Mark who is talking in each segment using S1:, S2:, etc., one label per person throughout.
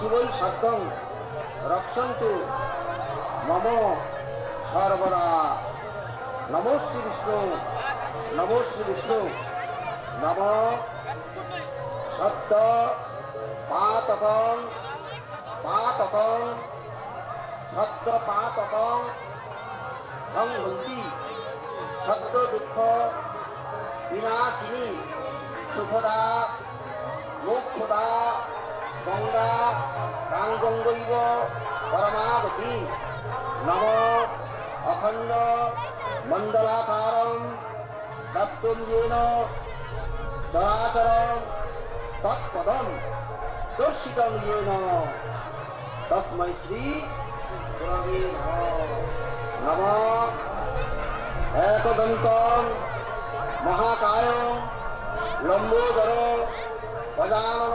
S1: শিবই সদ্যং রক্ষন্তু। মম সর্বদা। নমো শ্রী বিষ্ণু। নমো শ্রী বিষ্ণু। নম সত্য পাতকং। পাতকং। সত্য পাতকং। সংহন্তি সত্য দুঃখ বিনাশিনী। সুখদা, মোক্ষদা। গঙ্গা, গাঙ্গঙ্গৈব পরমাগতি নম অখণ্ড মণ্ডলাকারম দত্তম যেন চরাচরম তৎপদম দর্শিতম যেন তস্मै শ্রী নম। একদন্তম মহাকায় লম্বোদর গজানন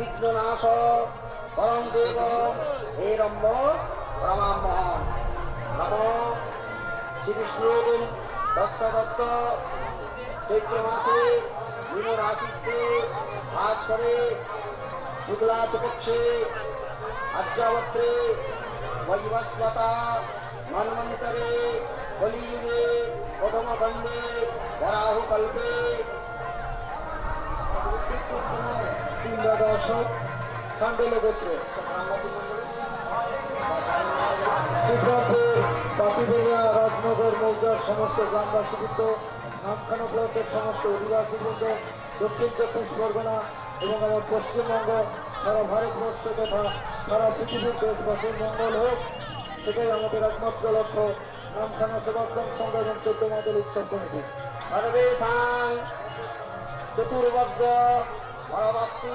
S1: বিঘ্ননাশ পরম দেব হে রম্ব রমামহম নম শ্রী বিষ্ণু দত্ত দত্ত চৈত্র মাসে মীন রাশিতে ভাস করে শুক্লা পক্ষে আর্যাবত্রে বৈবস্বতা মন্মন্তরে কলিযুগে প্রথম খণ্ডে রাজনগর, মৌজার সমস্ত গ্রামবাসীবৃন্দ নামখানা ব্লকের সমস্ত অধিবাসীবৃন্দ দক্ষিণ চব্বিশ পরগনা এবং আমার পশ্চিমবঙ্গ, সারা ভারতবর্ষ তথা সারা পৃথিবীর দেশবাসীর মঙ্গল হোক। সেটাই আমাদের একমাত্র লক্ষ্য। নামখানা সেবাশ্রম সংঘ এবং চোদ্দ মাদল উৎসব কমিটি। সর্বেশাং চতুর্বর্গ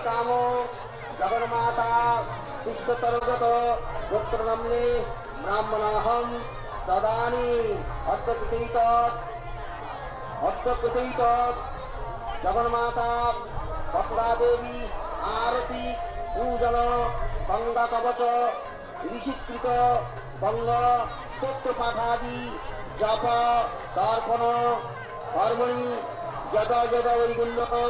S1: কাম বিশ্বতরগত গোত্র নাম্নে ব্রাহ্মণাহম দদানি অত্যকৃত অত্যকৃত জগন্মাতা কপড়া দেবী আরতি পূজন গঙ্গা কবচ ঋষিকৃত গঙ্গ সত্য পাঠাদি জপ, দর্পণ, কর্মণি, যদা যদা বৈগুণ্যং